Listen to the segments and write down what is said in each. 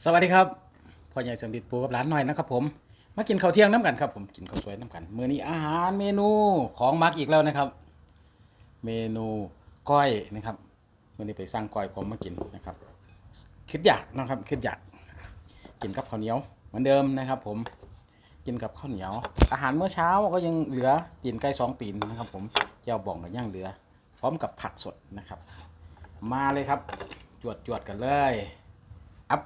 สวัสดีครับพ่อใหญ่สมบิดปูกับร้านหน่อยนะครับผมมากินข้าวเที่ยงน้ำกันครับผมกินข้าวสวยน้ำกันมื้อนี้อาหารเมนูของมักอีกแล้วนะครับ เมนูก้อยนะครับมื้อนี้ไปสร้างก้อยผมมากินนะครับคิดอยากนะครับคิดอยากกินกับข้าวเหนียวเหมือนเดิมนะครับ ผมกินกับข้าวเหนียว อาหารเมื่อเช้าก็ยังเหลือตีนไก่สองตีนนะครับ ผมเจ้าบ่องก็ยังเหลือ พร้อมกับผักสดนะครับ มาเลยครับจวดจวดกันเลย อัพ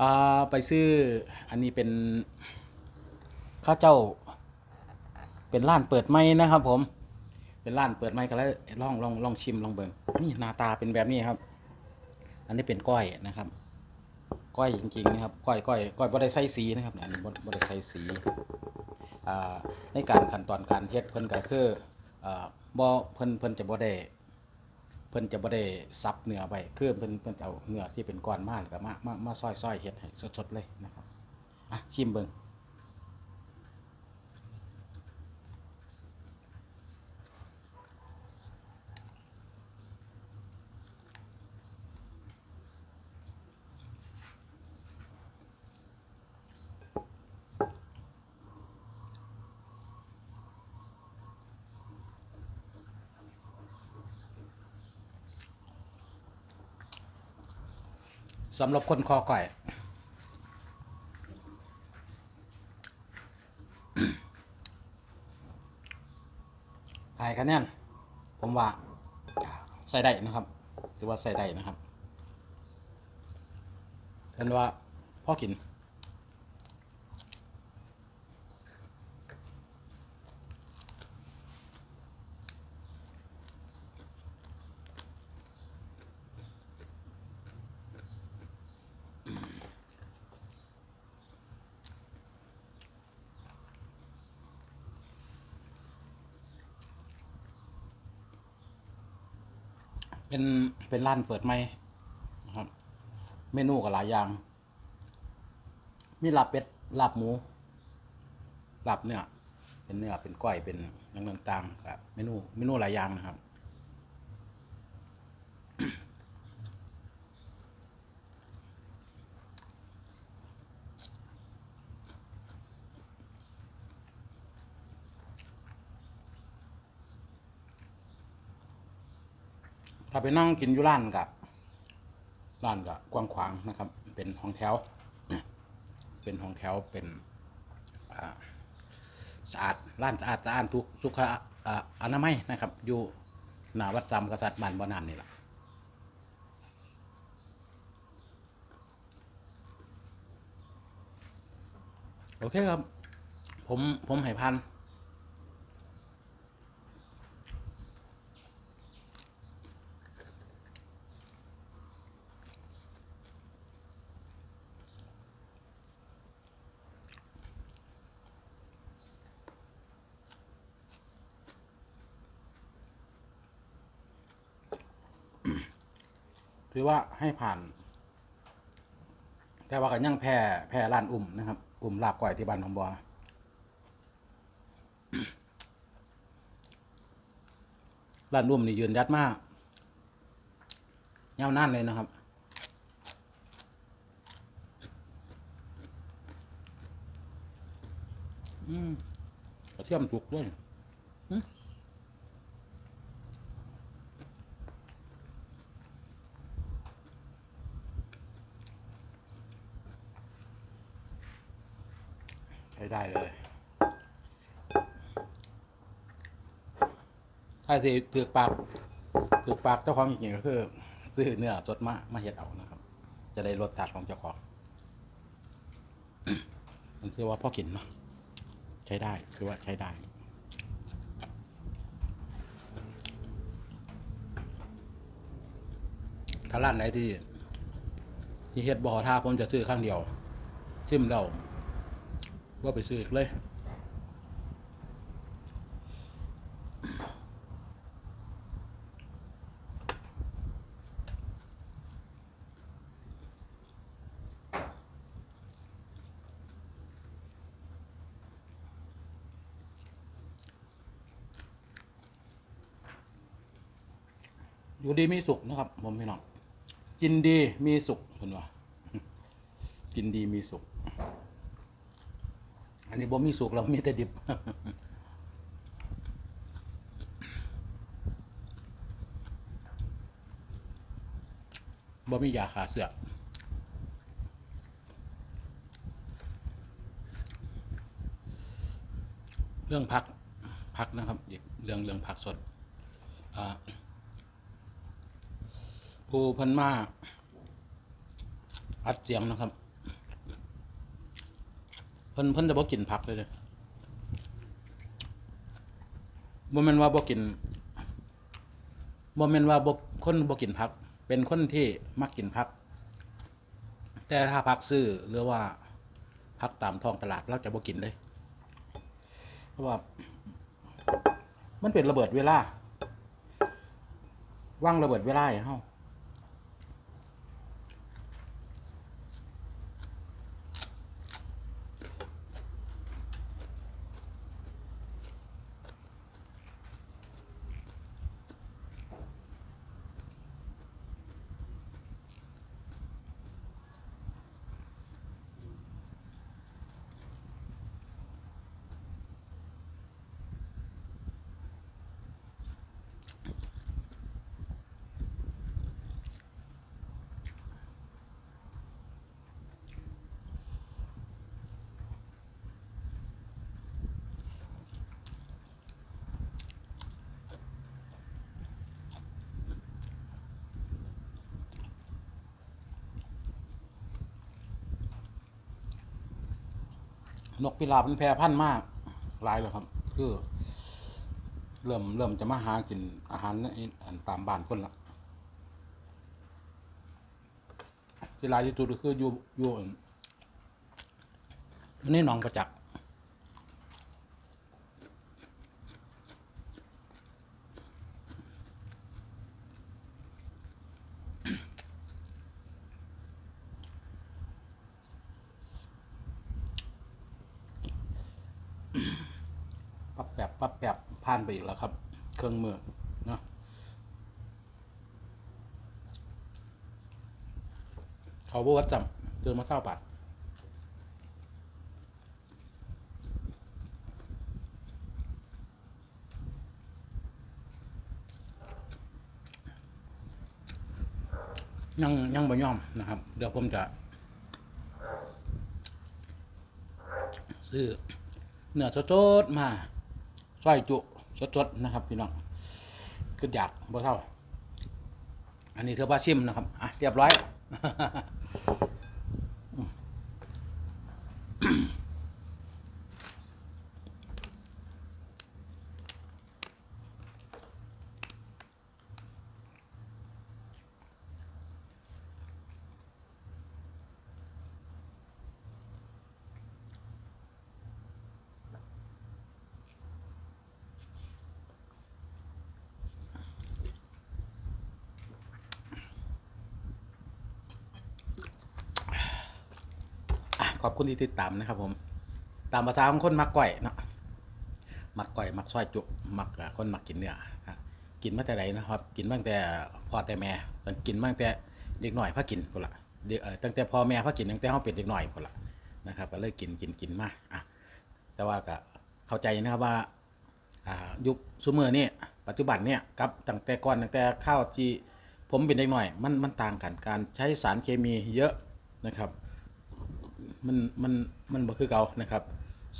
อ่าไปซื้ออันนี้เป็นข้าเจ้า เป็นร้านเปิดไม้นะครับ ผม เป็นร้านเปิดไม้กันแล้วลองลองลองชิมลองเบิ่งนี่หน้าตาเป็นแบบนี้ครับ อันนี้เป็นก้อยนะครับก้อยจริงๆนะครับก้อยก้อยก้อยบ่ได้ใส่สีนะครับเนี่ยอันนี้บ่บ่ได้ใส่สีในการขั้นตอนการเฮ็ดเพิ่นก็คืออบ่เพิ่นเพิ่นจะบ่ได้ เพิ่นจะบ่ได้ซับเนื้อไว้คือเพิ่นเพิ่นจะเอาเนื้อที่เป็นก้อนมาแล้วก็มามามาซอยๆเฮ็ดให้สดๆเลยนะครับอะชิมเบิ่ง สำหรับคนคอก่อยไอ้คะแนนผมว่าใส่ได้นะครับถือว่าใส่ได้นะครับเห็นว่าพ่อกิน เป็นเป็นร้านเปิดใหม่นะครับ เมนูก็หลายอย่าง มีลาบเป็ดลาบหมูลาบเนื้อเป็นเนื้อเป็นก้อยเป็นอย่างต่างๆครับเมนูเมนูหลายอย่างนะครับ ถ้าไปนั่งกินอยู่ร้านกับร้านกับกว้างขวางนะครับ เป็นห้องแถว เป็นห้องแถวเป็นสะอาดร้านสะอาดสะอาดทุกสุขอาอนามัยนะครับ อยู่หน้าวัดจำกษัตริย์บ้านบ่อน้ำนี่แหละโอเคครับ ผมผมให้พัน ถือว่าให้ผ่าน แต่ว่าก็ยังแพ้แพ้ร้านอุ่มนะครับ อุ่มลาบก่อยที่บ้านของบัวร้านอุ่มนี่ยืนยัดมากยาวนานเลยนะครับอืมกระเทียมจุกด้วยหึใได้เลยถ้าสิถือปากถือปากเจ้าของจริงๆก็คือซื้อเนื้อสดมามาเฮ็ดเอานะครับ จะได้รสชาติของเจ้าของมันถือว่าพ่อกินเนาะใช้ได้ถือว่าใช้ได้ถ้าร้านไหนที่ ที่เฮ็ดบ่อท่าผมจะซื้อข้างเดียว ซิมแล้ว ว่าไปซื้ออีกเลยอยู่ดีมีสุขนะครับผมพี่น้องกินดีมีสุขห็นไหมกินดีมีสุข นนี้บ่มีสุขเรามีแต่ดิบ บ่มียาขาเสือกเรื่องพักพักนะครับเรื่องเรื่องผักสดผู้พันมาอัดเสียงนะครับ พิ่นเพิ่นจะบ่กินผักเลยเลยบ่แม่นว่าบ่กินบ่แม่นว่าบ่คนบ่กินผัก เป็นคนที่มักกินผัก แต่ถ้าผักซื้อหรือว่าผักตามท้องตลาดเราจะบ่กินเลย เพราะว่า มันเป็นระเบิดเวลาว่างระเบิดเวลาให้เฮา นกพิราบมันแพร่พันธุ์มากหลายแล้วครับ คือ เริ่มเริ่มจะมาหากินอาหารนอันตามบ้านคนละที่ลายที่สุดก็คืออยู่อยู่อันอยู่ในหนองประจักษ์ปั๊บแบบปั๊บแบบผ่าน ไปอีกแล้วครับ เครื่องมือเนาะเขาบอกว่าจำเจอมาเท่าบาทยังยังบ่ยอมนะครับ เดี๋ยวผมจะ ซื้อเนื้อสดๆมาซอยจุ สดๆนะครับพี่น้องคืออยากบ่เท่า อันนี้เธอว่าชิมนะครับ อะเรียบร้อย อะขอบคุณที่ติดตามนะครับผม ตามภาษาของคนมักก่อยเนาะมักก่อยมักซอยจุมักคนมักกินเนื้อกินมาแต่ไหนนะครับ กินตั้งแต่พ่อแต่แม่ตอนกินตั้งแต่เด็กหน่อยพากินพุ่นละเด็กตั้งแต่พ่อแม่พากินตั้งแต่เขาเป็นเด็กหน่อยพุ่นละนะครับก็เลยกินกินกินมากอะแต่ว่าก็เข้าใจนะครับว่าอ่ายุคซูเมอร์นี่ปัจจุบันเนี่ยกับตั้งแต่ก่อนตั้งแต่ข้าวที่ผมเป็นเด็กหน่อย มันมันต่างกันการใช้สารเคมีเยอะนะครับ มันมันมันบ่คือเก่านะครับ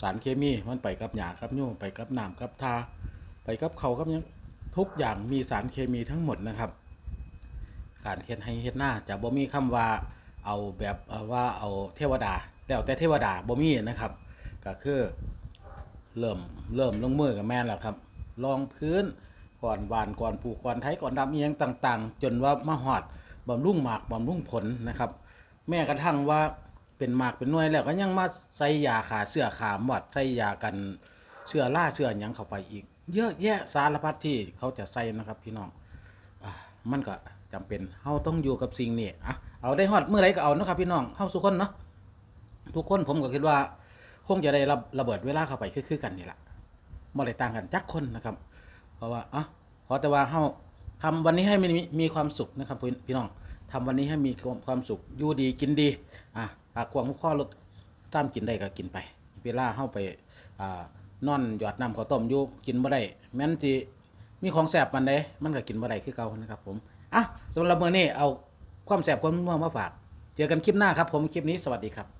สารเคมีมันไปกับหญ้ากับยุ่งไปกับน้ำกับทาไปกับเขากับยังทุกอย่างมีสารเคมีทั้งหมดนะครับ การเฮ็ดให้เฮ็ดหน้าจะบ่มีคำว่าเอาแบบว่าเอาเทวดาแล้วแต่เทวดาบ่มีนะครับ ก็คือเริ่มเริ่มลงมือกับแม่แล้วครับลองพื้นก่อนหวานก่อนปลูกก่อนไถก่อนดำเอียงต่าง ๆ จนว่ามาหอดบำรุงหมากบำรุงผลนะครับ แม้กระทั่งว่า เป็นมากเป็นหน่วยแล้วก็ยังมาใส่ยาขาเสื้อขาหมอดใส่ยากันเสื้อล่าเสื้อหยังเข้าไปอีก เยอะแยะสารพัดที่เขาจะใส่นะครับพี่น้องอมันก็จำเป็นเฮาต้องอยู่กับสิ่งนี้อะเอาได้ฮอดเมื่อไรก็เอานะครับพี่น้องเฮาสุกคนเนาะทุกคนผมก็คิดว่า คงจะได้รับระเบิดเวลาเข้าไปคือๆกันนี่แหละบ่ได้ต่างกันจักคนนะครับ เพราะว่าอะขอแต่ว่าเฮาทำวันนี้ให้มีมีความสุขนะครับพี่น้อง ทำวันนี้ให้มีความสุขอยู่ดีกินดีอะหากคว้างข้อลดตามกินได้ก็กินไปเวลาเข้าไปอ่านอนหยอดน้ำข้าวต้มอยู่กินบ่ได้แม้นที่มีของแสบมันได้มันก็กินบ่ได้คือเก่านะครับผมอะสำหรับมื้อนี้เอาความแสบความนัวมาฝาก เจอกันคลิปหน้าครับผมคลิปนี้สวัสดีครับ